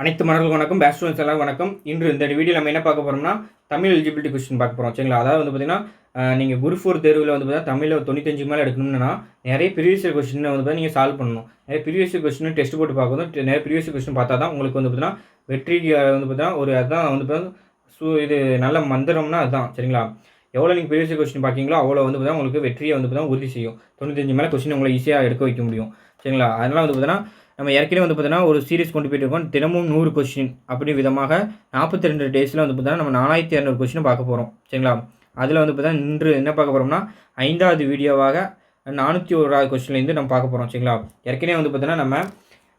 அனைத்து மாணவர்களுக்கும் வணக்கம் பேஸ்ட் ஸ்டூடெண்ட்ஸ் எல்லாரும் வணக்கம். இன்று இந்த வீடியோ நம்ம என்ன பார்க்க போகிறோம்னா தமிழ் எலிஜிபிலிட்டி கொஸ்டின் பார்க்க போகிறோம் சரிங்களா? அதாவது வந்து பார்த்தீங்கன்னா நீங்கள் குரு ஃபோர் தேர்வில் வந்து பார்த்தீங்கன்னா தமிழில் தொண்ணூத்தஞ்சு மேலே எடுக்கணும்னா நிறைய ப்ரீவியஸ் கொஸ்டின் வந்து பார்த்தீங்கன்னா நீங்கள் சால்வ் பண்ணணும். நிறைய ப்ரீவியஸ் கொஸ்டின் டெஸ்ட் போட்டு பார்க்கணும். நிறைய ப்ரீவியஸ் கொஸ்டின் பார்த்தா தான் உங்களுக்கு வந்து பார்த்தீங்கன்னா வெற்றி வந்து பார்த்தீங்கன்னா ஒரு அதுதான் வந்து பார்த்தீங்கன்னா சு இது நல்ல மந்திரம்னா அதுதான் சரிங்களா? எவ்வளோ நீங்கள் ப்ரீவியஸ் கொஸ்டின் பார்க்கீங்களோ அவ்வளோ வந்து பார்த்தீங்கன்னா உங்களுக்கு வெற்றியை வந்து பார்த்தீங்கன்னா உறுதி செய்யும். தொண்ணூத்தஞ்சு மேலே கொஸ்டின் உங்களை ஈஸியாக எடுக்க வைக்க முடியும் சரிங்களா? அதனால் வந்து பார்த்தீங்கன்னா நம்ம ஏற்கனவே வந்து பார்த்தீங்கன்னா ஒரு சீரிஸ் கொண்டு போயிட்டு இருக்கோம் தினமும் நூறு கொஸ்டின் அப்படி விதமாக நாற்பத்தி ரெண்டு டேஸில் வந்து பார்த்தீங்கன்னா நம்ம நாலாயிரத்தி இரநூறு கொஸ்டின் பார்க்க போகிறோம் சரிங்களா? அதில் வந்து பார்த்தீங்கன்னா இன்று என்ன பார்க்க போகிறோம்னா ஐந்தாவது வீடியோவாக நானூற்றி ஓராவது கொஸ்டின்லேருந்து நம்ம பார்க்க போகிறோம் சரிங்களா? ஏற்கனவே வந்து பார்த்தீங்கன்னா நம்ம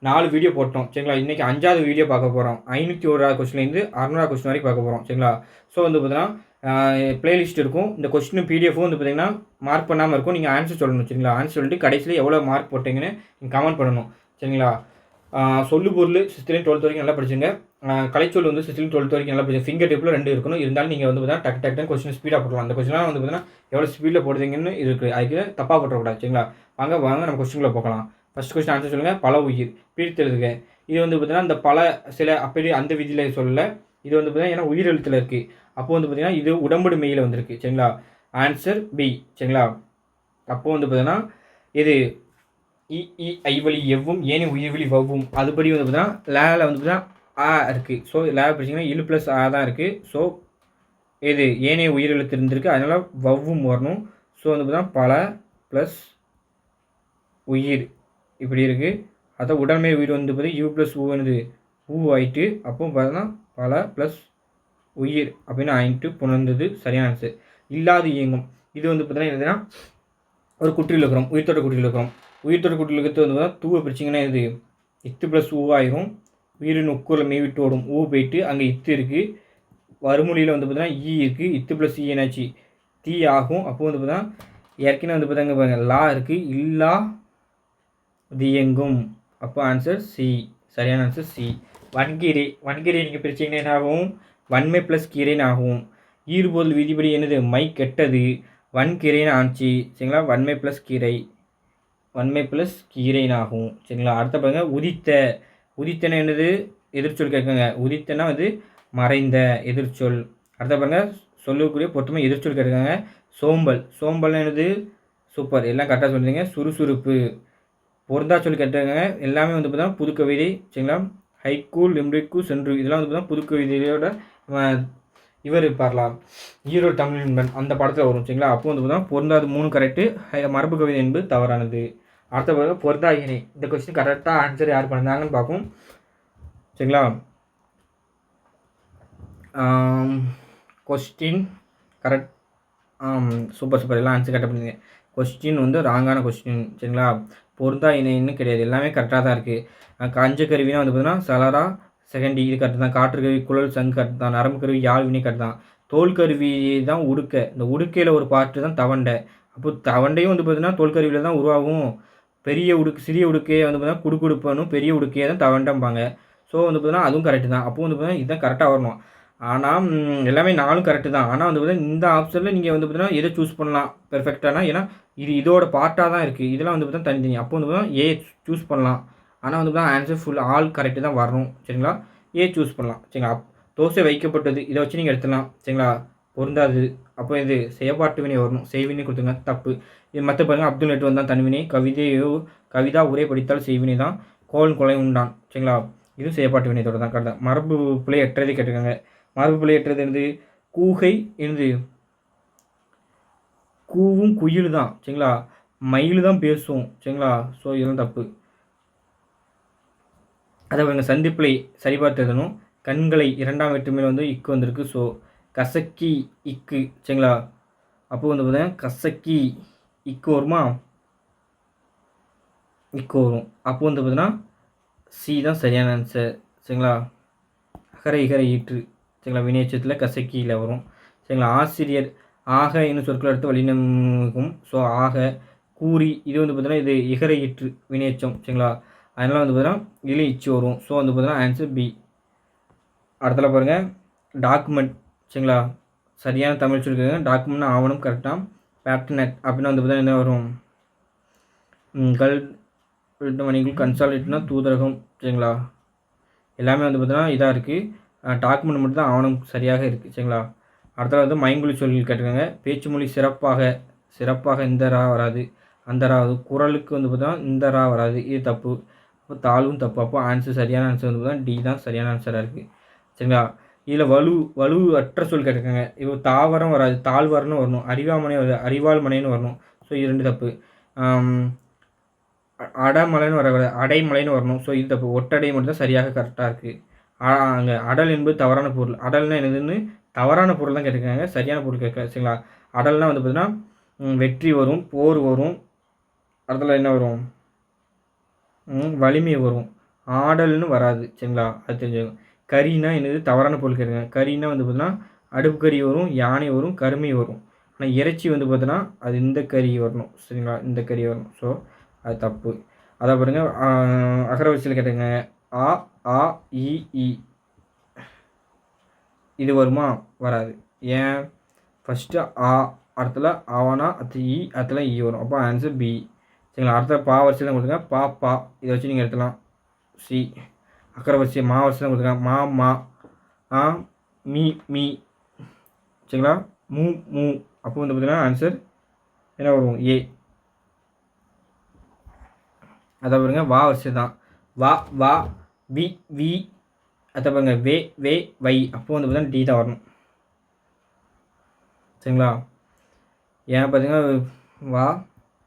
நாலு வீடியோ போட்டோம். சரிங்களா? இன்றைக்கி அஞ்சாவது வீடியோ பார்க்க போகிறோம் ஐநூற்றி ஓராவது கொஸ்டின்லேருந்து அறுநூறு கொஸ்டின் வரைக்கும் பார்க்க போகிறோம் சரிங்களா? ஸோ வந்து பார்த்தீங்கன்னா ப்ளேலிஸ்ட் இருக்கும். இந்த கொஸ்டின் பிடிஎஃபும் வந்து பார்த்தீங்கன்னா மார்க் பண்ணாமல் இருக்கும். நீங்கள் ஆன்சர் சொல்லணும். சரிங்களா? ஆன்சர் சொல்லிட்டு கடைசியில் எவ்வளோ மார்க் போட்டீங்கன்னு நீங்கள் கமெண்ட் பண்ணணும். சரிங்களா? சொல்லு பொருள் சிக்ஸ்த்லேயும் டுவெல்த் வரைக்கும் நல்லா படிச்சுங்க. கலைச்சொல் வந்து சிக்ஸ்த்லேயும் டுவெல்த் வரைக்கும் நல்லா படிச்சு ஃபிங்கர் டிப்பில் ரெண்டு இருக்கணும். இருந்தாலும் நீங்கள் வந்து பார்த்தீங்கன்னா டக்கு டக்கு கொஸ்டின் ஸ்பீடாக போடலாம் அந்த கொஸ்டின்லாம் வந்து பார்த்தீங்கன்னா எவ்வளோ ஸ்பீடில் போடுறீங்கன்னு இருக்குது அதுக்கு தப்பாக போட்டக்கூடாது சரிங்களா? வாங்க வாங்க நம்ம கொஸ்டினில் போகலாம். ஃபஸ்ட் கொஸ்டின் ஆன்சர் சொல்லுங்கள் பல உயிர் பிரித்தெழுதுங்க இது வந்து பார்த்தீங்கன்னா இந்த பல சில அப்படி அந்த விதியில் சொல்லல. இது வந்து பார்த்தீங்கன்னா ஏன்னா உயிர் எழுத்தில் இருக்குது அப்போ வந்து பார்த்தீங்கன்னா இது உடம்புடு மெயில் வந்திருக்கு. சரிங்களா? ஆன்சர் பி சரிங்களா? அப்போ வந்து பார்த்தீங்கன்னா இது இ இ ஐவழி எவ்வும் ஏனி உயிர்வழி வவ்வும். அதுபடி வந்து பார்த்தீங்கன்னா லேல வந்து பார்த்தீங்கன்னா ஆ இருக்குது ஸோ லே படிச்சிங்கன்னா இழு ப்ளஸ் ஆ தான் இருக்குது ஸோ இது ஏனைய உயிரெழுத்து இருந்திருக்கு. அதனால் வவ்வும் வரணும். ஸோ வந்து பார்த்தீங்கன்னா பல ப்ளஸ் உயிர் இப்படி இருக்குது அதான் உடல்மை உயிர் வந்து பார்த்தீங்கன்னா யூ ப்ளஸ் ஊ ஊ ஆயிட்டு அப்போ பார்த்தீங்கன்னா பல ப்ளஸ் உயிர் அப்படின்னு ஆயிட்டு புணர்ந்தது சரியான ஆன்சர் இல்லாது இயங்கும். இது வந்து பார்த்தீங்கன்னா என்னதுன்னா ஒரு குற்றில் இருக்கிறோம். உயிர்த்தோட்ட குற்றில் கூட்டிலுக்கு இருக்கிறது வந்து பார்த்தீங்கன்னா தூவை பிரிச்சிங்கன்னா இது இத்து ப்ளஸ் ஊவாயிரும் உயிரின் உக்கூரில் மெய்விட்டு ஓடும். ஊ போயிட்டு அங்கே இத்து இருக்குது வறுமொழியில் வந்து பார்த்தீங்கன்னா ஈ இருக்குது இத்து ப்ளஸ் ஈ என்னாச்சு? தீ ஆகும். அப்போ வந்து பார்த்தீங்கன்னா ஏற்கனவே வந்து பார்த்தாங்க பாருங்க. லா இருக்குது இல்லா தியங்கும். அப்போ ஆன்சர் சி. சரியான ஆன்சர் சி. வன்கீரை. வன்கீரை நீங்கள் பிரிச்சிங்கன்னா என்ன ஆகும்? வன்மை ப்ளஸ் கீரைன்னு ஆகும். ஈறுபொருள் விதிப்படி என்னது? மை கெட்டது. வன்கீரைன்னு ஆச்சு சரிங்களா? வன்மை ப்ளஸ் கீரை. வன்மை ப்ளஸ் கீரைன் ஆகும் சரிங்களா? அடுத்த பாருங்க உதித்த. உதித்தன என்னது? எதிர்ச்சொல் கேட்குங்க. உதித்தனா வந்து மறைந்த எதிர்ச்சொல். அடுத்த பாருங்க சொல்லக்கூடிய பொருத்தமாக எதிர்ச்சொல் கேட்குறாங்க. சோம்பல். சோம்பல் என்னது? சூப்பர். எல்லாம் கரெக்டாக சொல்றீங்க. சுறுசுறுப்பு. பொருந்தா சொல்லி கேட்டாங்க எல்லாமே வந்து பார்த்தீங்கன்னா புது கவிதை. சரிங்களா? ஹைக்கூ லிம்ரிக்கு சென்று. இதெல்லாம் வந்து பார்த்தீங்கன்னா புது கவிதையோட இவர் பாரலாம். ஈரோடு தமிழ் அந்த படத்தில் வரும். சரிங்களா? அப்போ வந்து பார்த்தீங்கன்னா பொருந்தாது மூணு கரெக்டு மரபு கவிதை என்பது தவறானது. அடுத்த பாருங்க பொருந்தா இணை இந்த கொஸ்டின் கரெக்டாக ஆன்சர் யார் பண்ணாங்கன்னு பார்ப்போம். சரிங்களா? கொஸ்டின் கரெக்ட் சூப்பர் சூப்பர் எல்லாம் ஆன்சர் கரெக்டாக பண்ணுங்க கொஸ்டின் வந்து ராங்கான கொஸ்டின் சரிங்களா? பொருந்தா இணைன்னு கிடையாது. எல்லாமே கரெக்டாக தான் இருக்குது கஞ்ச கருவினா வந்து பார்த்தீங்கன்னா சலரா செகண்ட் இது கரெக்ட் தான். காற்று கருவி குழல் சங்கு கரெக்ட் தான். நரம்பு கருவி யாழ்வினை கரெக்ட் தான். தோல் கருவி தான் உடுக்க. இந்த உடுக்கையில் ஒரு பாட்டு தான் தவண்டை. அப்போ தவண்டையும் வந்து பார்த்தீங்கன்னா தோல் கருவியில் தான் உருவாகும். பெரிய உடுக்கு சிறிய உடுக்கே வந்து பார்த்தீங்கன்னா குடுக்குடுப்பனும் பெரிய உடுக்கே தான் தவண்டம்பாங்க. ஸோ வந்து பார்த்தீங்கன்னா அதுவும் கரெக்டு தான். அப்போ வந்து பார்த்தீங்கன்னா இதுதான் கரெக்டாக வரணும். ஆனால் எல்லாமே நாலும் கரெக்டு தான். ஆனால் வந்து பார்த்தீங்கன்னா இந்த ஆப்ஷனில் நீங்கள் வந்து பார்த்தீங்கன்னா எதை சூஸ் பண்ணலாம்? பெர்ஃபெக்டானா ஏன்னா இது இதோட பார்ட்டாக தான் இருக்குது இதெல்லாம் வந்து பார்த்தீங்கன்னா தனித்தனி அப்போ வந்து பார்த்தீங்கன்னா ஏ சூஸ் பண்ணலாம். ஆனால் வந்து பார்த்தீங்கன்னா ஆன்சர் ஃபுல் ஆல் கரெக்டு தான் வரணும். சரிங்களா? ஏ சூஸ் பண்ணலாம். சரிங்களா? தோசை வைக்கப்பட்டது. இதை வச்சு நீங்கள் எடுத்துடலாம். சரிங்களா? பொருந்தாது அப்போ இது செயப்பாட்டு வினை வரணும் செய்வினை கொடுத்துங்க. தப்பு. இது மற்ற பாருங்கள் அப்துல் நெட் வந்தான் தனிவினை. கவிதையோ கவிதா உரை படித்தால் செய்வினை தான். கோல் கொலை உண்டான். சரிங்களா? இதுவும் செயப்பாட்டு வினையத்தோட தான். கரெக்டாக மரபு பிள்ளை எட்டதை கேட்டிருக்காங்க. மரபு பிள்ளை எட்டுறது என்னது? கூகை என்னது? கூவும் குயில் தான். சரிங்களா? மயில் தான் பேசும். சரிங்களா? ஸோ இதெல்லாம் தப்பு. அதை சந்திப்பிலை சரிபார்த்து எழுதணும். கண்களை இரண்டாம் வெற்றுமையில் வந்து இக்கு வந்திருக்கு. ஸோ கசக்கி இக்கு சரிங்களா? அப்போ வந்து பார்த்தீங்கன்னா கசக்கி இக்கு வருமா? இக்கு வரும். அப்போ வந்து பார்த்தீங்கன்னா சி தான் சரியான ஆன்சர் சரிங்களா? அகர இகர ஈற்று சரிங்களா? வினையச்சத்தில் கசக்கியில் வரும் சரிங்களா? ஆசிரியர் ஆக என்னும் சொற்கள் எடுத்து வழிநமுகும் ஸோ ஆக கூறி இது வந்து பார்த்தீங்கன்னா இது இகர ஈற்று வினையச்சம் சரிங்களா? அதனால் வந்து பார்த்தீங்கன்னா இலி இச்சு வரும். ஸோ வந்து பார்த்தீங்கன்னா ஆன்சர் பி அடுத்தல பாருங்கள் டாக்குமெண்ட் சரிங்களா? சரியான தமிழ் சொல்லிக்கோங்க டாக்குமெண்ட் ஆவணம் கரெக்டாக பேப்டனட் அப்படின்னா வந்து பார்த்தீங்கன்னா என்ன வரும்? கல் வணிகம் கன்சால்டேட்னா தூதரகம் சரிங்களா? எல்லாமே வந்து பார்த்தீங்கன்னா இதாக இருக்குது டாக்குமெண்ட் மட்டும் தான் ஆவணம் சரியாக இருக்குது சரிங்களா? அடுத்தது வந்து மைங்குழி சொல்கள் கேட்டுக்கோங்க பேச்சு மொழி சிறப்பாக சிறப்பாக இந்த ரா வராது. அந்த ரா வராது குரலுக்கு வந்து பார்த்தீங்கன்னா இந்த ரா வராது. இது தப்பு. அப்போ தாழ்வும் தப்பு. அப்போ ஆன்சர் சரியான ஆன்சர் வந்து பார்த்தீங்கன்னா டி தான் சரியான ஆன்சராக இருக்குது சரிங்களா? இதில் வலு வலு அற்ற சொல் கேட்டிருக்காங்க. இப்போ தாவரம் வராது தாழ்வரம்னு வரணும். அறிவாமனை வருது அறிவாள் மனைன்னு வரணும். ஸோ இது ரெண்டு தப்பு. அ- அடமலைன்னு வரக்கூடாது. அடைமலைன்னு வரணும். ஸோ இது தப்பு. ஒட்டடை மட்டும்தான் சரியாக கரெக்டாக இருக்குது அங்கே அடல் என்பது தவறான பொருள். அடல்னா என்னதுன்னு தவறான பொருள் தான் கேட்டிருக்காங்க. சரியான பொருள் கேட்க சரிங்களா? அடல்னால் வந்து பார்த்தீங்கன்னா வெற்றி வரும் போர் வரும். அடுத்தல என்ன வரும்? வலிமை வரும். ஆடல்னு வராது சரிங்களா? அது தெரிஞ்சுக்கணும் கறினா என்னது? தவறான பொருள் கேட்குறாங்க கறினா வந்து பார்த்தீங்கன்னா அடுப்பு கறி வரும் யானை வரும் கருமை வரும். ஆனால் இறைச்சி வந்து பார்த்தோன்னா அது இந்த கறி வரணும். சரிங்களா? இந்த கறி வரணும். ஸோ அது தப்பு. அதை பாருங்க அகரவரிசையில் கேட்டுங்க ஆ ஆ இ இது வருமா? வராது. ஏன்? ஃபஸ்ட்டு ஆ அடுத்தல ஆவானா அடுத்து இ அடுத்தல இ வரும். அப்போ ஆன்சர் பி சரிங்களா? அடுத்த பா வரிசையில் கொடுத்துங்க பா பா. இதை வச்சு நீங்கள் எடுத்துலாம் சி அக்கறை வரிசை மா வரிசை தான் கொடுத்துருக்காங்க மா மா ஆ மீ மீ. சரிங்களா? மூ மூ. அப்போ வந்து பார்த்தீங்கன்னா ஆன்சர் என்ன வரும்? ஏ அதை பாருங்க வா வரிசை தான். வா வா வி வி. அதை பாருங்க வே வே வை. அப்போ வந்து பார்த்தீங்கன்னா டி தான் வரணும். சரிங்களா? ஏன் பார்த்தீங்கன்னா வா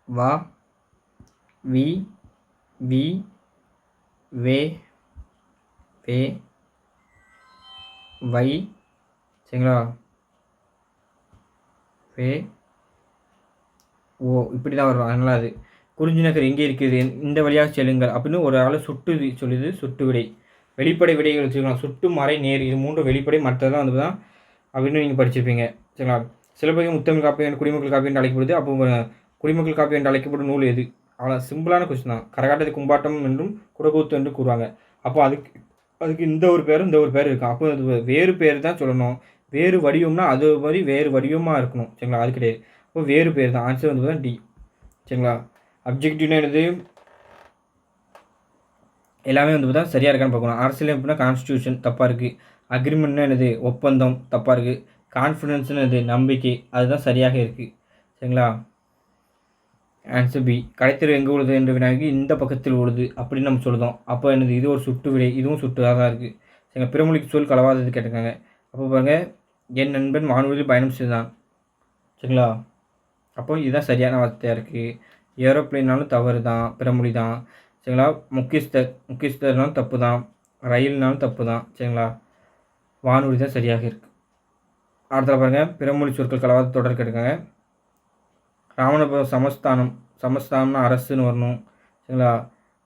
வா வி வி வே பே வை சரிங்களா? பே ஓ இப்படி தான் வரும். அதனால் அது குறிஞ்சி நகர் எங்கே இருக்குது? இந்த வழியாக செல்லுங்கள். அப்படின்னு ஒரு ஆள் சுட்டு சொல்லுது சுட்டு விடை. வெளிப்படை விடைகள் வச்சுக்கலாம் சுட்டு மறை நேர் இது மூன்று வெளிப்படை. மற்றதெல்லாம் வந்து தான் அப்படின்னு நீங்கள் படிச்சிருப்பீங்க. சரிங்களா? சிலப்பதிகம் முத்தமிழ் காப்பியம் குடிமக்கள் காப்பி என்று அழைக்கப்படுது. அப்போ குடிமக்கள் காப்பி என்று அழைக்கப்படும் நூல் எது? அவ்வளோ சிம்பிளான கொஸ்டின் தான். கரகாட்டத்தை கும்பாட்டம் என்றும் குடக்கூத்து என்று கூறுவாங்க. அப்போ அதுக்கு அதுக்கு இந்த ஒரு பேரும் இந்த ஒரு பேர் இருக்கும். அப்போ அது வேறு பேர் தான் சொல்லணும். வேறு வடிவம்னா அது மாதிரி வேறு வடிவமாக இருக்கணும். சரிங்களா? அது கிடையாது. அப்போ வேறு பேர் தான். ஆன்சர் வந்து தான் டி சரிங்களா? அப்ஜெக்டிவ்னா என்னது? எல்லாமே வந்து பார்த்தா சரியாக இருக்கான்னு பார்க்கணும். அரசியல் எப்படின்னா கான்ஸ்டியூஷன் தப்பாக இருக்குது அக்ரிமெண்ட்னா என்னது? ஒப்பந்தம் தப்பாக இருக்குது கான்ஃபிடென்ஸ்னு என்னது? நம்பிக்கை. அதுதான் சரியாக இருக்குது சரிங்களா? ஆன்சர் பி கடைத்தெரு எங்கே உள்ளது என்று வினாக்கு இந்த பக்கத்தில் உள்ளது அப்படின்னு நம்ம சொல்லுதோம். அப்போ என்னது இது ஒரு சுட்டு விடை இதுவும் சுட்டுதாக தான் இருக்குது சரிங்க பிறமொழிக்கு சொல் கலவாதது கேட்டிருக்காங்க. அப்போ பாருங்கள் என் நண்பன் வானொலியில் பயணம் செய்தான். சரிங்களா? அப்போ இதுதான் சரியான வார்த்தையாக இருக்குது ஏரோப்ளேனாலும் தவறு தான் பிறமொழி தான் சரிங்களா? முக்கியஸ்தர் முக்கியஸ்தர்னாலும் தப்பு தான் ரயில்னாலும் தப்பு தான் சரிங்களா? வானொலி தான் சரியாக இருக்குது அடுத்தது பாருங்கள் பிறமொழி சொற்கள் கலவாத தொடர் கேட்டிருக்காங்க. ராமநாதபுரம் சமஸ்தானம் சமஸ்தானம்னா அரசுன்னு வரணும் சரிங்களா?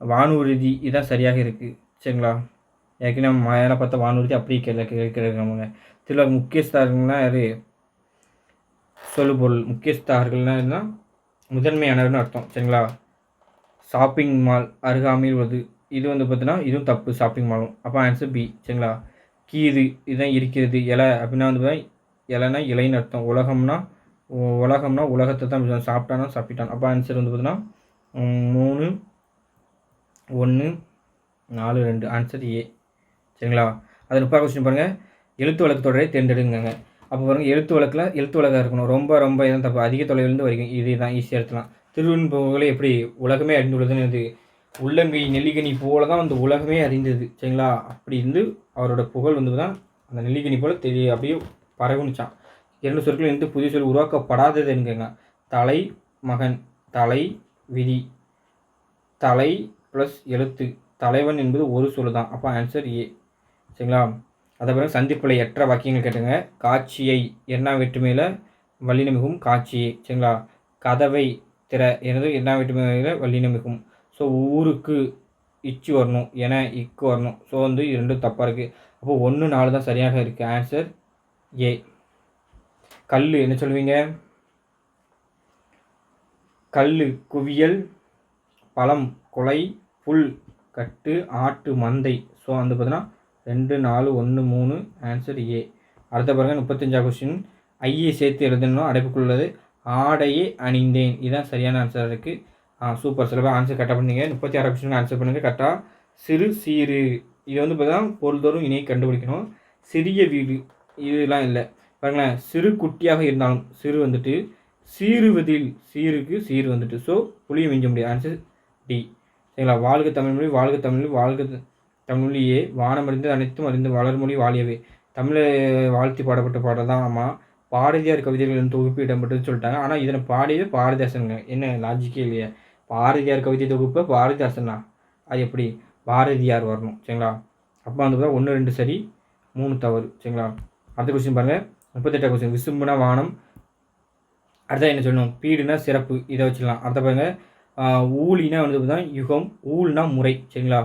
வானூர்தி இதான் சரியாக இருக்குது சரிங்களா? ஏற்கனவே நம்ம பார்த்தா வானூர்தி அப்படியே கேள்வி கேட்குறாங்க. சில முக்கியஸ்தார்கள்னா யார் சொல்லுபொருள் முக்கியஸ்தார்கள்னா என்ன? முதன்மையானவர்னு அர்த்தம் சரிங்களா? ஷாப்பிங் மால் அருகாமையில் உள்ளது. இது வந்து பார்த்தீங்கன்னா இதுவும் தப்பு ஷாப்பிங் மாலும். அப்போ ஆன்சர் பி சரிங்களா? கீது இதுதான் இருக்கிறது. இலை அப்படின்னா வந்து இலைன்னு அர்த்தம். உலகம்னா உலகம்னா உலகத்தை தான் சாப்பிட்டானா சாப்பிட்டான். அப்போ ஆன்சர் வந்து பார்த்தீங்கன்னா மூணு ஒன்று நாலு ரெண்டு. ஆன்சர் ஏ சரிங்களா? அது முப்பது கொஸ்டின் பாருங்கள் எழுத்து வழக்கு தொடரை தேர்ந்தெடுங்க அப்போ பாருங்கள் எழுத்து வழக்கில் எழுத்து வழக்காக இருக்கணும். ரொம்ப ரொம்ப இதான் தப்பு? அதிக தொலைவிலிருந்து வரைக்கும் இது தான் ஈஸியாக எடுத்துலாம் திருவன் எப்படி உலகமே அறிந்துள்ளதுன்னு இது உள்ளங்கை நெல்லிக்கனி போல தான் அந்த உலகமே அறிந்தது. சரிங்களா? அப்படி இருந்து அவரோட புகழ் வந்து தான் அந்த நெல்லிக்கனி போல் தெரிய அப்படியே பரவுனுச்சான் இரண்டு சொற்கள் இருந்து புதிய சொல் உருவாக்கப்படாதது என்கிறங்க. தலை மகன் தலை விதி. தலை ப்ளஸ் எழுத்து. தலைவன் என்பது ஒரு சொல் தான் அப்போ ஆன்சர் ஏ சரிங்களா? அதை பிறகு சந்திப்பில் எற்ற வாக்கியங்கள் கேட்டுங்க. காட்சியை என்ன வேற்றுமையில் வல்லினமிகும் காட்சியை சரிங்களா? கதவை திற எனது என்ன வேற்றுமையில் வல்லினமிகும் ஸோ ஊருக்கு இச்சு வரணும் என இக்கு வரணும். ஸோ வந்து இது ரெண்டும் தப்பாக இருக்குது அப்போது ஒன்று நாலு தான் சரியாக இருக்குது ஆன்சர் ஏ கல் என்ன சொல்லுவீங்க? கல் குவியல் பழம் கொலை புல் கட்டு ஆட்டு மந்தை. ஸோ வந்து பார்த்தீங்கன்னா ரெண்டு நாலு ஒன்று மூணு ஆன்சர் ஏ அடுத்த பாருங்கள் முப்பத்தஞ்சா கொஸ்டின் ஐயை சேர்த்து எழுதணும் அடைப்புக்குள்ளது. ஆடையே அணிந்தேன். இதுதான் சரியான ஆன்சர் இருக்குது ஆ சூப்பர் சில பேர் ஆன்சர் கரெக்டாக பண்ணீங்க முப்பத்தி ஆறு கொஸ்டின் ஆன்சர் பண்ணுங்கள் கரெக்டாக சிறு சீரு இது வந்து பார்த்தீங்கன்னா பொருள்தோறும் இணையை கண்டுபிடிக்கணும். சிறிய வீடு. இதெல்லாம் இல்லை. பாருங்களேன் சிறு குட்டியாக இருந்தாலும் சிறு வந்துட்டு சீருவதில் சீருக்கு சீர் வந்துட்டு. ஸோ புளியை மிஞ்ச முடியாது ஆன்சர் டி சரிங்களா? வாழ்க தமிழ்மொழி வாழ்க தமிழ் வாழ்க த- தமிழ்மொழியே வானமறிந்து அனைத்தும் அறிந்து வளர்மொழி வாழியவே. தமிழை வாழ்த்தி பாடப்பட்ட பாடல் தான் ஆமாம் பாரதியார் கவிதைகளின் தொகுப்பு இடம்பெற்றது சொல்லிட்டாங்க. ஆனால் இதனை பாடியது பாரதிதாசனுங்க. என்ன லாஜிக்கே இல்லையா. பாரதியார் கவிதை தொகுப்பு பாரதிதாசனா? அது எப்படி? பாரதியார் வரணும். சரிங்களா? அப்போ வந்து பார்த்தா ஒன்று ரெண்டு சரி மூணு தவறு. சரிங்களா? அடுத்த கொஸ்டின் பாருங்கள் முப்பத்தெட்டாம் கொஸ்டின் விசும்புனா வானம். அடுத்தது என்ன சொல்லணும்? பீடுனா சிறப்பு. இதை வச்சுக்கலாம். அடுத்த பாருங்க. ஊழினா வந்து பார்த்தீங்கன்னா யுகம். ஊழ்னா முறை. சரிங்களா?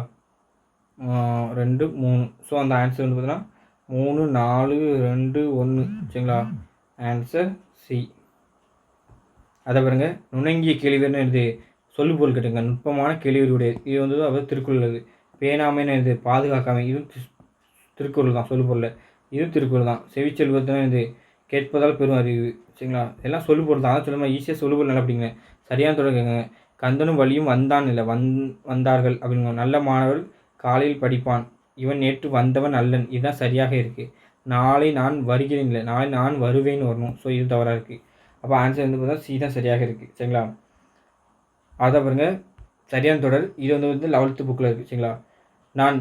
ரெண்டு மூணு. ஸோ அந்த ஆன்சர் வந்து பார்த்தீங்கன்னா மூணு நாலு ரெண்டு ஒன்று சரிங்களா? ஆன்சர் சி அதை பாருங்க. நுணங்கிய கேள்வின்னு இது சொல்லுபொருள் கேட்டுங்க. நுட்பமான கேள்வியுடைய இது வந்து அவர் திருக்குறள் இது பேணாமைன்னு இது பாதுகாக்காமை. இது திருக்குறள் தான். சொல்லுபொருள் இது திருக்குறள் தான். செவிச்செல்வத்தான் இது. கேட்பதால் பெரும் அறிவு. சரிங்களா? எல்லாம் சொல்லுபொருள் தான். அதான் சொல்லுமா ஈஸியாக சொல்லுபொருள் நல்லா அப்படிங்க சரியான தொடங்குங்க கந்தனும் வழியும் வந்தான் இல்லை. வந் வந்தார்கள் அப்படிங்க நல்ல மாணவர் காலையில் படிப்பான். இவன் நேற்று வந்தவன் அல்லன். இதுதான் சரியாக இருக்குது நாளை நான் வருகிறேன் இல்லை. நாளை நான் வருவேன்னு வரணும். ஸோ இது தவறாக இருக்குது அப்போ ஆன்சர் வந்து பார்த்தா சி தான் சரியாக இருக்குது சரிங்களா? அதை பாருங்க. சரியான தொடர். இது வந்து வந்து லெவல்த்து புக்கில் இருக்குது சரிங்களா? நான்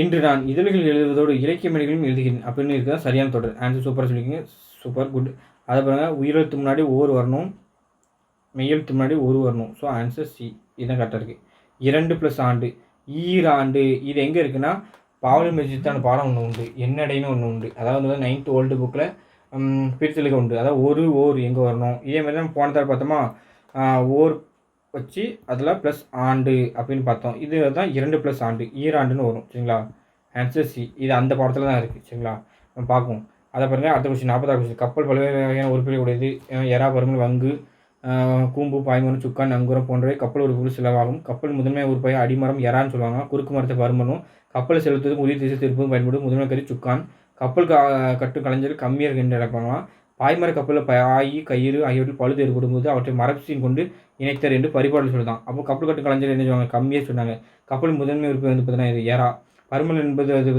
இன்று நான் இதழ்கள் எழுதுவதோடு இலக்கிய மணிகளும் எழுதுகிறேன். அப்படின்னு இருக்குதான் சரியான தொடர். ஆன்சர் சூப்பராக சொல்லிக்கிங்க. சூப்பர் குட் அதை பாருங்கள் உயிரெழுத்து முன்னாடி ஒவ்வொரு வரணும். மெய்யெழுத்து முன்னாடி ஒரு வரணும். ஸோ ஆன்சர் சி இதுதான் கரெக்டாக இருக்குது இரண்டு ப்ளஸ் ஆண்டு. ஈராண்டு இது எங்கே இருக்குன்னா? பாவலி மெஜித்தான பாடம் ஒன்று உண்டு. என்னடைன்னு ஒன்று உண்டு. அதாவது வந்து நைன்த் ஓல்டு புக்கில் பிரித்தலுக்கு உண்டு. அதாவது ஒரு ஓர் எங்கே வரணும்? இதே மாதிரி தான் போன தடவை பார்த்தோமா? ஓர் வச்சு அதில் ப்ளஸ் ஆண்டு அப்படின்னு பார்த்தோம். இது தான் இரண்டு ப்ளஸ் ஆண்டு ஈராண்டுன்னு வரும் சரிங்களா? ஆன்சர் சி இது அந்த பாடத்தில் தான் இருக்குது சரிங்களா? நம்ம பார்ப்போம். அதை பாருங்கள் அடுத்த கொஸ்டின் நாற்பத்தாறு கொஸ்டின் கப்பல் பல்வேறு வகையான உறுப்புகள் உடையது எறா பருமல் வங்கு கூம்பு பாய்மரம் சுக்கான் நங்குரம் போன்றவை கப்பல் உறுப்புகள் செலவாகும். கப்பல் முதன்மை உறுப்பை அடிமரம் எறான்னு சொல்லுவாங்க. குறுக்கு மரத்தை பருமனும் கப்பல் செலுத்துவதும் உயிர் திசை திருப்பும் பயன்படும் முதன்மை கறி சுக்கான். கப்பல் கட்டு கட்டும் கலைஞர் கம்மியர் என்று நடப்பாங்களாம் பாய்மர கப்பலில் பாய் கயிறு ஆகியவற்றில் பழுது ஏற்படும்போது அவற்றை மரப்சின் கொண்டு இணைத்தர் என்று பரிபாடல் சொல்லுதான் அப்போ கப்பல் கட்டு கலைஞர் என்ன சொல்லுவாங்க கம்மியாக சொன்னாங்க. கப்பல் முதன்மை உறுப்பு வந்து பார்த்தீங்கன்னா இது ஏரா பருமல் என்பது அது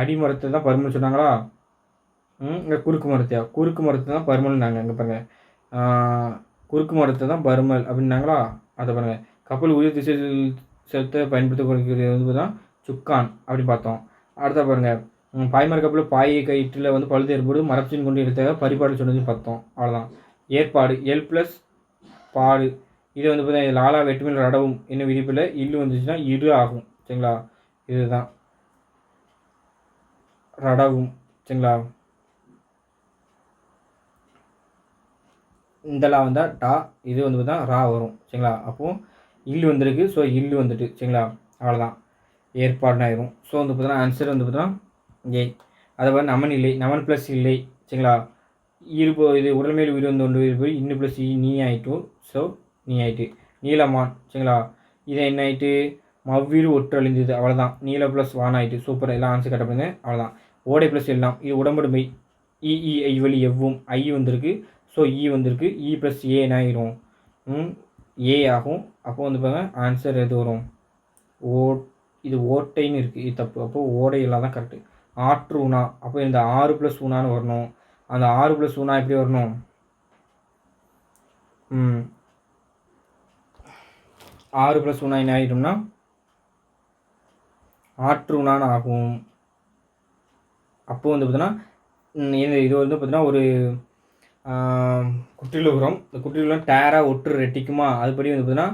அடிமரத்தை தான். பருமல் சொன்னாங்களா? இங்கே குறுக்கு மரத்தையா? குறுக்கு மரத்தை தான் பருமல்னாங்க இங்கே பாருங்க. குறுக்கு மரத்தை தான் பருமல் அப்படின்னாங்களா? அதை பாருங்க. கப்பல் உயிர் திசை செலுத்த பயன்படுத்தக்கூடிய வந்து தான் சுக்கான் அப்படின்னு பார்த்தோம். அடுத்த பாருங்கள் பாய்மரக்கப்பில் பாய் கயிற்றில் வந்து பழுது ஏற்படு மரப்சின் கொண்டு எடுத்த பரிபாடு சொன்னதுன்னு பார்த்தோம் அவ்வளோதான் ஏற்பாடு எல் ப்ளஸ் பாடு. இது வந்து பார்த்தீங்கன்னா லாலா வெட்டுமில் ரடவும் என்ன விதிப்பில் இல்லு வந்துச்சுன்னா இரு ஆகும். சரிங்களா? இதுதான். ரடவும் சரிங்களா? இந்தலாம் வந்தால் டா இது வந்து பார்த்தா ரா வரும். சரிங்களா? அப்போது இல்லு வந்திருக்கு ஸோ இல்லு வந்துட்டு. சரிங்களா? அவ்வளோதான் ஏற்பாடுன்னு ஆயிரும். ஸோ வந்து பார்த்தீங்கன்னா ஆன்சர் வந்து பார்த்தீங்கன்னா ஏ அதை நமன் இல்லை நமன் ப்ளஸ் இல்லை சரிங்களா? இருப்பு இது உடல்மேல் உயிர் வந்து ஒன்று போய் இன்னும் ப்ளஸ் இ நீ ஆயிட்டும் ஸோ நீ ஆயிட்டு. நீலமான் சரிங்களா? இது என்ன ஆயிட்டு? மவ்விரு ஒற்றழிஞ்சது அவ்வளோதான் நீல ப்ளஸ் வான் ஆயிட்டு சூப்பர் எல்லாம் ஆன்சர் கட்டப்படுங்க அவ்வளோதான் ஓடை ப்ளஸ் எல்லாம் இது உடம்புடுமை. இ இ ஐ வழி எவ்வும் ஐ வந்திருக்கு ஸோ இ வந்திருக்கு இ ப்ளஸ் ஏ என்ன ஆகிரும் ம், ஏ ஆகும். அப்போ வந்து பாருங்க ஆன்சர் எது வரும்? ஓ இது ஓட்டைன்னு இருக்குது இது தப்பு. அப்போது ஓடை எல்லாம் தான் கரெக்டு ஆற்று உணா அப்போ இந்த ஆறு ப்ளஸ் உணான்னு வரணும். அந்த ஆறு ப்ளஸ் உணா எப்படி வரணும்? ஆறு ப்ளஸ் உணா என்ன ஆகிடும்னா ஆற்று உணான்னு ஆகும். அப்போ வந்து பார்த்தீங்கன்னா இது இது வந்து பார்த்தீங்கன்னா ஒரு ஆம், குற்றிலுபுரம் இந்த குற்றிலுபுரம் டேராக ஒற்று ரெட்டிக்குமா? அதுபடி வந்து பார்த்தீங்கன்னா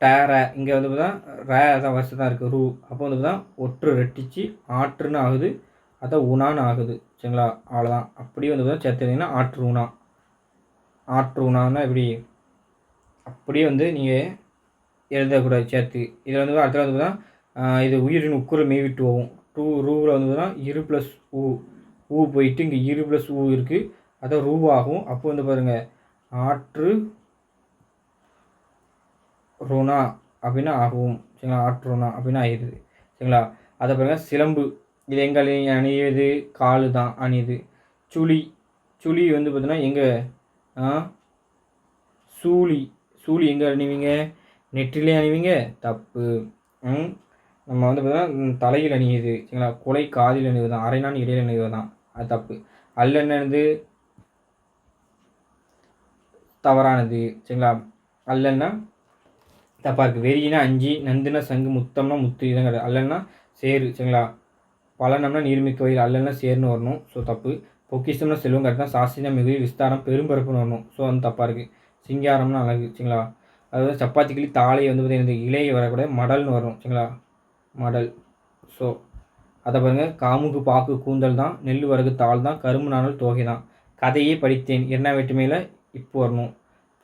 டேர இங்கே வந்து பார்த்தா ரே தான் வருஷம் தான் இருக்குது ரூ. அப்போ வந்து பார்த்தா ஒற்று ரெட்டிச்சு ஆற்றுன்னு ஆகுது அதான் உணான்னு ஆகுது சரிங்களா? அவ்வளோதான் அப்படியே வந்து பார்த்தா சேர்த்துனீங்கன்னா ஆற்று உணா. ஆற்று உணான்னா இப்படி அப்படியே வந்து நீங்கள் எழுதக்கூடாது சேர்த்து. இதில் வந்து அடுத்த வந்து பார்த்தா இது உயிரின் உக்குற மேவிட்டு போகும். டூ ரூவில் வந்து பார்த்தா இரு ப்ளஸ் ஊ. ஊ போயிட்டு இங்கே இரு ப்ளஸ் ஊ இருக்குது அதான் ரூவாகும். அப்போ வந்து பாருங்கள் ஆற்று ருணா அப்படின்னா ஆகும் சரிங்களா? ஆற்றுணா அப்படின்னா ஆயிடுது சரிங்களா? அதை பாருங்கள் சிலம்பு. இது எங்கள் அணி அணியுது கால் தான் அணியுது. சுழி. சுழி வந்து பார்த்தீங்கன்னா எங்கே சூழி. சூழி எங்கே அணிவீங்க? நெற்றிலே அணிவீங்க? தப்பு. ம்? நம்ம வந்து பார்த்தீங்கன்னா தலையில் அணியுது சரிங்களா? குலை காதில் அணிவது தான் அரைநான் இடையில் அணிவது தான் அது தப்பு. அல்ல என்னது தவறானது சரிங்களா? அல்லன்னா தப்பாக இருக்குது வெறியினா அஞ்சு நந்துனா சங்கு முத்தம்னா முத்து இதான் கிடையாது. அல்லன்னா சேரு சரிங்களா? பலனம்னா நீர்மிக்க வயல் அல்லன்னா சேர்னு வரணும். ஸோ தப்பு. பொக்கிஷம்னா செல்வம் கரெக்டாக தான் சாஸ்தினா மிகுதி விஸ்தாரம் பெரும்பரப்புன்னு வரணும். ஸோ வந்து தப்பாக இருக்குது சிங்காரம்னா அழகு சரிங்களா? அதாவது சப்பாத்தி கிளி தாளை வந்து பார்த்தீங்கன்னா இலையை வரக்கூடிய மடல்னு வரும் சரிங்களா? மடல். ஸோ அதை பாருங்கள் காமுக்கு பாக்கு கூந்தல் தான். நெல் வரகு தாள் தான். கரும்பு நாணல் தோகை தான். கதையே படித்தேன். என்ன வேற்றுமையில் இப்போ வரணும்.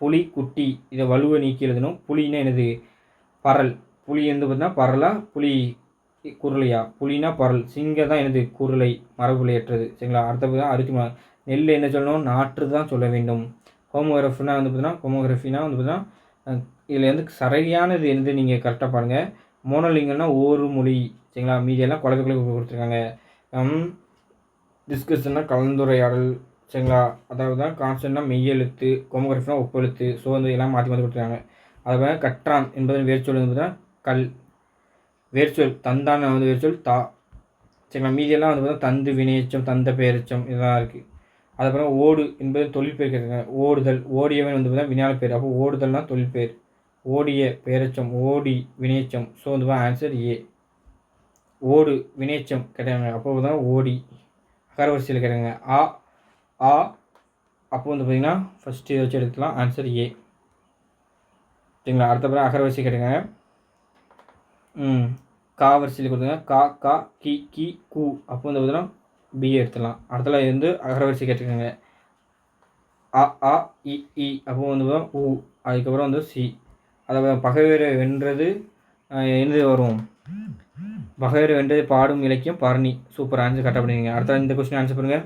புலி குட்டி இதை வலுவை நீக்கி எழுதணும். புலின்னா எனது பரல். புலி வந்து பார்த்தீங்கன்னா பரலா புலி குருளையா? புலினா பரல். சிங்கம் தான் எனது குருளை மரபுலையற்றது. சரிங்களா? அடுத்தது தான் அரிசி நெல் என்ன சொல்லணும்? நாற்று தான் சொல்ல வேண்டும். ஹோமோகிராஃபினா வந்து பார்த்தீங்கன்னா ஹோமோகிராஃபினா வந்து பார்த்தீங்கன்னா இதில் வந்து சரியானது இருந்து நீங்கள் கரெக்டாக பாருங்கள் மோனலிங்கம்னா ஒரு மொழி. சரிங்களா? மீதியெல்லாம் குழந்தைகளுக்கு கொடுத்துருக்காங்க. டிஸ்கஷன்னா கலந்துரையாடல் சரிங்களா அதாவது தான் கான்ஸ்டன்ட்னா மெய்யெழுத்து கோமோகிராஃபினா ஒப்பெழுத்து ஸோ வந்து எல்லாம் மாற்றி மாற்றி கொடுத்துருக்காங்க. அதை கற்றான் என்பதன் வேர்ச்சொல் வந்து கல். வேர்ச்சொல் தந்தான் வந்து வேர்ச்சொல் தா. சரிங்களா? மீதியெல்லாம் வந்து பார்த்தா தந்து வினையச்சம் தந்த பெயரச்சம் இதெல்லாம் இருக்குது அதுக்கப்புறம் ஓடு என்பது தொழில் பேர் கேட்குறாங்க ஓடுதல் ஓடியவன் வந்து பார்த்தா வினையாள பேர். அப்போ ஓடுதல்னா தொழில் பேர். ஓடிய பேரச்சம் ஓடி வினையச்சம் ஸோ வந்து ஆன்சர் ஏ ஓடு வினையச்சம் கேட்டாங்க அப்போ தான் ஓடி அகரவரிசையில் கேட்டாங்க ஆ ஆ அப்போ வந்து பார்த்திங்கன்னா ஃபஸ்ட்டு வச்சு எடுத்துக்கலாம். ஆன்சர் ஏ சரிங்களா? அடுத்த பிறகு அகரவரிசை கேட்டுங்க ம் கா வரிசையில் கொடுத்துங்க. கா கா கி கி கு. அப்போ வந்து பார்த்தீங்கன்னா பிஏ எடுத்துடலாம். அடுத்தல வந்து அகரவரிசை கேட்டுக்கோங்க. அ ஆ இ இ. அப்போ வந்து உ. அதுக்கப்புறம் வந்து சி. அதை பகைவரை வென்றது என்னது வரும்? பகைவரை வென்றது பாடும் இலக்கியம் பரணி. சூப்பர். ஆன்சர் கரெக்டாக பண்ணிங்க அடுத்த இந்த கொஸ்டின் ஆன்சர் பண்ணுங்கள்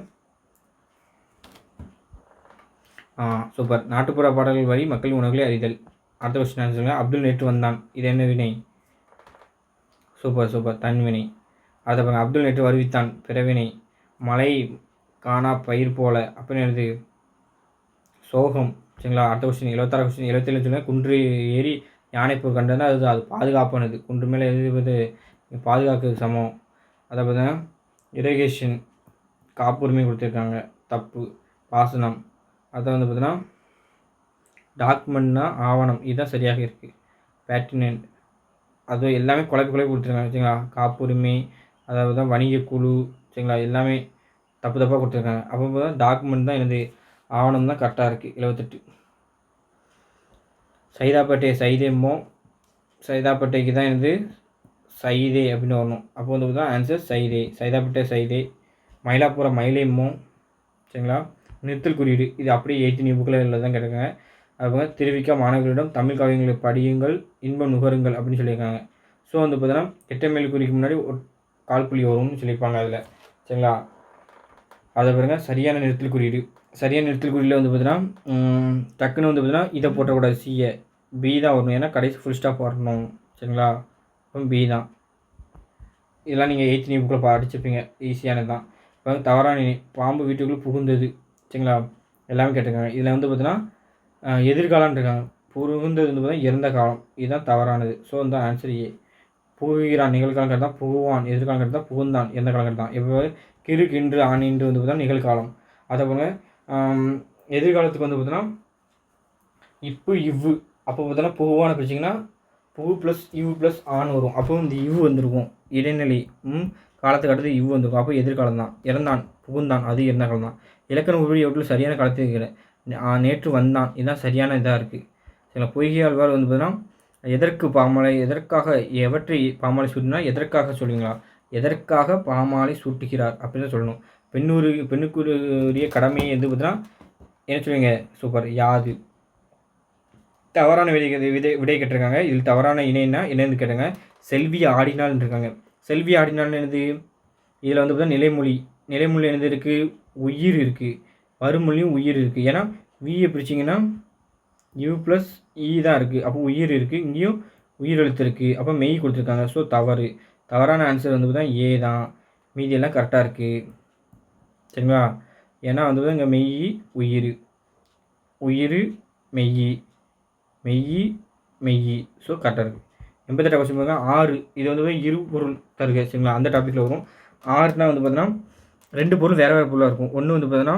சூப்பர். நாட்டுப்புற பாடல்கள் வழி மக்கள் உணவுகளை அறிதல். அடுத்த கொஸ்டின் ஆன்சர் அப்துல் நேற்று வந்தான். இது என்ன வினை? Super super. தன்வினை அடுத்த பாருங்க. அப்துல் நேற்று வருவித்தான். பிறவினை மலை காணா பயிர் போல. அப்படின்னு எழுது சோகம். சரிங்களா? அடுத்த கொஸ்டின் எழுபத்தாறு கொஸ்டின் எழுபத்தேழு சொல்லுங்கள் குன்று ஏறி யானைப்பூர் கண்டதுனா அது அது பாதுகாப்பானது. குன்று மேலே எழுதுவது பாதுகாக்க சமம். அதை பார்த்தீங்கன்னா இரிகேஷன் காப்புரிமை கொடுத்துருக்காங்க. தப்பு. பாசனம். அதை வந்து பார்த்தீங்கன்னா டாக்குமெண்ட்னா ஆவணம். இதுதான் சரியாக இருக்குது பேட்டினன்ட் அது எல்லாமே குழப்பி குழப்பி கொடுத்துருக்காங்க சரிங்களா? காப்புரிமை அதாவது தான் வணிக குழு சரிங்களா? எல்லாமே தப்பு தப்பாக கொடுத்துருக்காங்க. அப்போ தான் டாக்குமெண்ட் தான் எனது ஆவணம் தான் கரெக்டாக இருக்குது எழுபத்தெட்டு சைதாப்பேட்டை சைதேமோ சைதாப்பேட்டைக்கு தான் எனது சைதே அப்படின்னு வரணும். அப்போ வந்து தான் ஆன்சர் சைதே. சைதாப்பேட்டை சைதே. மயிலாப்புரம் மயிலேமோ சரிங்களா? நிறுத்தல் குறியீடு. இது அப்படியே எயிட்டின் புக்கில் புக்கில் தான் கிடைக்குங்க அதுபோல் திருவிக்கா மாணவர்களிடம் தமிழ் கவிதைகளை படியுங்கள் இன்பம் நுகருங்கள் அப்படின்னு சொல்லியிருக்காங்க. ஸோ வந்து பார்த்தீங்கன்னா எட்டமேல் குறிக்கு முன்னாடி ஒரு கால் புள்ளி வரும்னு சொல்லியிருப்பாங்க அதில். சரிங்களா? அதை பாருங்க. சரியான நிறுத்தல் குறியீடு. சரியான நிறுத்தல் குறியீடில் வந்து பார்த்தீங்கன்னா டக்குன்னு வந்து பார்த்தீங்கன்னா இதை போட்டக்கூடாது. சிஏ பி தான் வரணும். ஏன்னா கடைசி ஃபுல் ஸ்டாப் வரணும். சரிங்களா? இப்போ பி தான். இதெல்லாம் நீங்கள் எயித் நியூ புக்கில் படிச்சிருப்பீங்க. ஈஸியானது தான் இப்போ தவறான பாம்பு வீட்டுக்குள்ளே புகுந்தது. சரிங்களா? எல்லாமே கேட்டுருக்காங்க. இதில் வந்து பார்த்தீங்கன்னா எதிர்காலம்னு இருக்காங்க. புகுந்தது வந்து பார்த்தீங்கன்னா இறந்த காலம். இதுதான் தவறானது. ஸோ வந்து ஆன்சர் ஏ புகுகிறான். நிகழ்காலம் தான் புகுவான். எதிர்காலம் தான் புகுந்தான். எந்த காலம் தான் இப்போ கிரு கின்று ஆணின்று வந்து பார்த்தீங்கன்னா நிகழ்காலம். அதை போல எதிர்காலத்துக்கு வந்து பார்த்தோன்னா இப்போ இவ்வு. அப்போ பார்த்தோன்னா புகுவான பிரிச்சிங்கன்னா புகு ப்ளஸ் இவ் ப்ளஸ் ஆண் வரும். அப்போ இந்த இவ் வந்திருக்கும். இடைநிலை காலத்துக்கு அடுத்து இவ் வந்திருக்கும். அப்போ எதிர்காலம் தான் இறந்தான் புகுந்தான். அது இறந்த காலம் தான் இலக்கண உபரி சரியான காலத்தில் நேற்று வந்தான். இதுதான் சரியான இதாக இருக்குது சில பொய்கை ஆழ்வார் வந்து பார்த்தீங்கன்னா எதற்கு பாமாலை எதற்காக எவற்றை பாமாலை சூட்டினா எதற்காக சொல்லுவீங்களா? எதற்காக பாமாலை சூட்டுகிறார் அப்படின்னு சொல்லணும். பெண்ணூரு பெண்ணுக்குரிய கடமையை எது பார்த்தீங்கன்னா என்ன சொல்லுவீங்க? சூப்பர். யாது. தவறான விடை விதை விடை கேட்டிருக்காங்க. இதில் தவறான இணைன்னா இணைந்து கேட்டாங்க செல்வி ஆடினால்னு இருக்காங்க. செல்வி ஆடினால்னு என்னது? இதில் வந்து பார்த்தீங்கன்னா நிலைமொழி நிலைமொழி என்னது இருக்குது உயிர் இருக்குது வறுமொழியும் உயிர் இருக்குது ஏன்னா வியை பிரிச்சிங்கன்னா யூ ப்ளஸ் இ தான் இருக்குது அப்போ உயிர் இருக்குது இங்கேயும் உயிர் எழுத்து இருக்குது அப்போ மெய் கொடுத்துருக்காங்க. ஸோ தவறு. தவறான ஆன்சர் வந்து பார்த்தா ஏ தான். மீதியெல்லாம் கரெக்டாக இருக்குது சரிங்களா? ஏன்னா வந்து இங்கே மெய் உயிர். உயிர் மெய். மெய் மெய். ஸோ கரெக்டாக இருக்குது எண்பத்தெட்டாம் கொஸ்டின் பார்த்தீங்கன்னா ஆறு. இது வந்து இரு பொருள் தருக. சரிங்களா? அந்த டாப்பிக்கில் வரும். ஆறுனா வந்து பார்த்தீங்கன்னா ரெண்டு பொருள் வேறு வேறு பொருளாக இருக்கும். ஒன்று வந்து பார்த்தோன்னா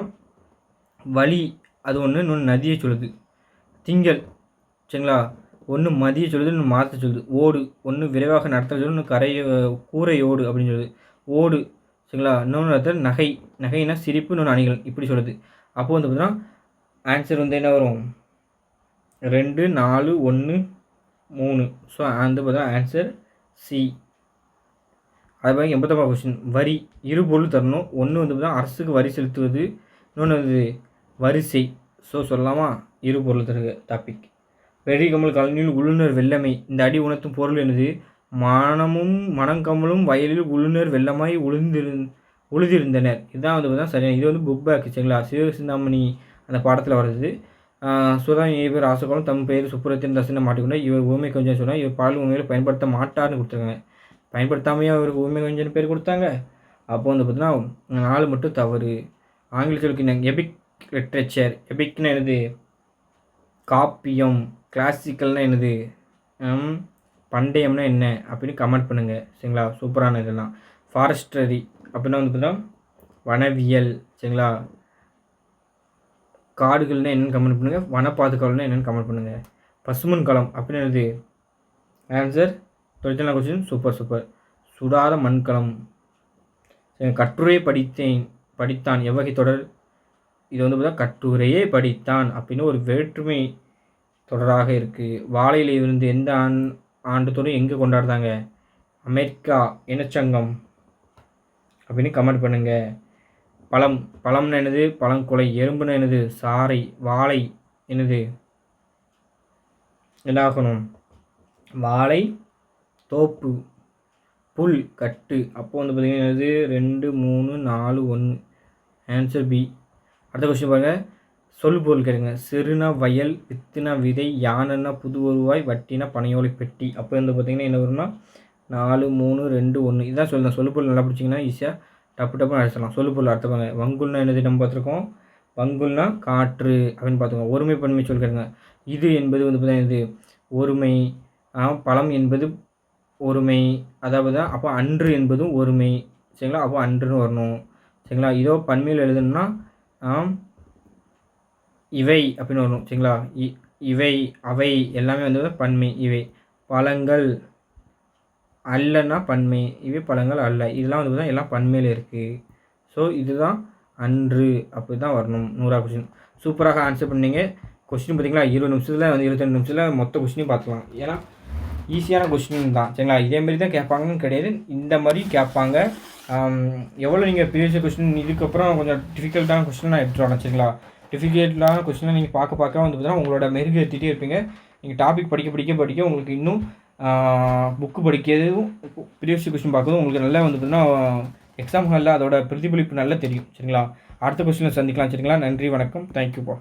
வழி அது ஒன்று இன்னொன்று நதியை சொல்லுது. திங்கள் சரிங்களா? ஒன்று மதிய சொல்லுது இன்னொன்று மாற்ற சொல்லுது. ஓடு ஒன்று விரைவாக நடத்த சொல்லுது இன்னும் கரைய கூரை ஓடு அப்படின்னு சொல்லுது. ஓடு சரிங்களா? இன்னொன்று அர்த்தம் நகை நகைனா சிரிப்பு இன்னொன்று அணிகள் இப்படி சொல்லுது. அப்போ வந்து பார்த்தீங்கன்னா ஆன்சர் வந்து என்ன வரும்? ரெண்டு நாலு ஒன்று மூணு. ஸோ அந்த பார்த்தா ஆன்சர் சி அது மாதிரி எண்பத்தொம்பது கொஸ்டின் வரி இரு பொருள் தரணும். ஒன்று வந்து பார்த்தா அரசுக்கு வரி செலுத்துவது இன்னொன்று வந்து வரிசை. ஸோ சொல்லலாமா? இரு பொருள் தருக டாபிக் வெறி கமல் கலைஞரில் உள்ளுணர் வெள்ளமை. இந்த அடி உணர்த்தும் பொருள் என்னது? மனமும் மனங்கமலும் வயலில் உள்ளுணர் வெள்ளமாய் உளுந்திரு உழுதிருந்தனர் இதுதான் வந்து பார்த்தா சரியான இது வந்து புக் பேக் சரிங்களா? சிவ சிந்தாமணி அந்த பாடத்தில் வருது சுதான் இவர் ஆசகலம் தம் பெயர் சுப்புரத்தின் தசனை மாட்டிக்கொண்டு இவர் உண்மை கொஞ்சம் சொன்னால் இவர் பால் உண்மையில் பயன்படுத்த மாட்டார்னு கொடுத்துருக்காங்க. பயன்படுத்தாமையே அவருக்கு உண்மை கொஞ்சம் பேர் கொடுத்தாங்க. அப்போ வந்து பார்த்தீங்கன்னா நாலு மட்டும் தவறு. ஆங்கில நாங்கள் எபிக் லிட்ரேச்சர் எபிக்னா என்னது? காப்பியம் கிளாசிக்கல்னால் என்னது? ஹம், பண்டையம்னா என்ன? அப்படின்னு கமெண்ட் பண்ணுங்கள் சரிங்களா? சூப்பரான இதெல்லாம். ஃபாரஸ்டரி அப்படின்னா வந்து பார்த்தீங்கன்னா வனவியல். சரிங்களா? காடுகள்னா என்னென்னு கமெண்ட் பண்ணுங்கள் வன பாதுகாவல்னால் என்னென்னு கமெண்ட் பண்ணுங்கள் பசுமன் களம் அப்படின்னு என்னது? ஆன்சர் தொழிற்சாலை கொஸ்டின் சூப்பர் சூப்பர் சுடாத மண்கலம். கட்டுரை படித்தேன் படித்தான். எவ்வகை தொடர்? இது வந்து பார்த்தா கட்டுரையே படித்தான் அப்படின்னு ஒரு வேற்றுமை தொடராக இருக்குது வாழையில் இருந்து எந்த ஆண் ஆண்டு தொடர் எங்கே கொண்டாடுறாங்க அமெரிக்கா இனச்சங்கம் அப்படின்னு கமெண்ட் பண்ணுங்கள் பழம் பழம்னு என்னது? பழங்குலை எறும்புன்னு என்னது? சாறை வாழை என்னது? என்னாகணும் வாழை தோப்பு புல் கட்டு. அப்போ வந்து பார்த்தீங்கன்னா என்னது? ரெண்டு மூணு நாலு ஒன்று ஆன்சர் பி அடுத்த கொஸ்டின் பாருங்கள் சொல் பொருள் கேளுங்க. சிறுனா வயல் வித்துனா விதை யானைன்னா புது வருவாய் வட்டினா பனையோலை பெட்டி. அப்போ வந்து பார்த்தீங்கன்னா என்ன வரும்னா நாலு மூணு ரெண்டு ஒன்று இதான் சொல்லுங்கள் சொல்லு பொருள் நல்லா பிடிச்சிங்கன்னா ஈஸியாக டப்பு டப்புன்னு அடிச்சிடலாம் சொல்லு பொருள் அடுத்த பாருங்க. வங்குல்னா என்னது நம்ம பார்த்துருக்கோம்? வங்குல்னா காற்று அப்படின்னு பார்த்துக்கோங்க. ஒருமை பன்மை சொல் கேளுங்க. இது என்பது வந்து பார்த்தீங்கன்னா இது ஒருமை பழம் என்பது ஒருமை அதாவது அப்போ அன்று என்பதும் ஒருமை சரிங்களா? அப்போ அன்றுன்னு வரணும் சரிங்களா? இதோ பன்மையில் எழுதணும்னா இவை அப்படின்னு வரணும் சரிங்களா? இ- இவை அவை எல்லாமே வந்து பன்மை இவை. பழங்கள் அல்லன்னா பன்மை இவை பழங்கள் அல்ல. இதெல்லாம் வந்து எல்லாம் பன்மையில் இருக்குது ஸோ இதுதான் அன்று அப்படி தான் வரணும் நூறா கொஸ்டின் சூப்பராக ஆன்சர் பண்ணீங்க. கொஸ்டின் பார்த்தீங்களா? இருபது நிமிஷத்தில் வந்து இருபத்தெண்டு நிமிஷத்தில் மொத்த கொஸ்டினையும் பார்த்துக்கலாம். ஏன்னா ஈஸியான கொஸ்டின் தான். சரிங்களா? இதே மாதிரி தான் கேட்பாங்கன்னு கிடையாது. இந்த மாதிரி கேட்பாங்க. எவ்வளோ நீங்கள் ப்ரீவியஸ் கொஸ்டின் இதுக்கப்புறம் கொஞ்சம் டிஃபிகல்ட்டான கொஸ்டின் நான் எடுத்துட்டு வரேன். சரிங்களா? டிஃபிகல்ட்டான கொஸ்டினை நீங்கள் பார்க்க பார்க்க வந்து பார்த்தீங்கன்னா உங்களோட மெருகு எடுத்துகிட்டே இருப்பீங்க. நீங்கள் டாபிக் படிக்க படிக்க படிக்க உங்களுக்கு இன்னும் புக்கு படிக்கிறதும் ப்ரீவியஸ் கொஸ்டின் பார்க்கறதும் உங்களுக்கு நல்லா வந்து பார்த்தீங்கன்னா எக்ஸாம் ஹாலில் அதோட பிரதிபலிப்பு நல்லா தெரியும். சரிங்களா? அடுத்த கொஸ்டினில் சந்திக்கலாம். சரிங்களா? நன்றி வணக்கம். தேங்க்யூப்பா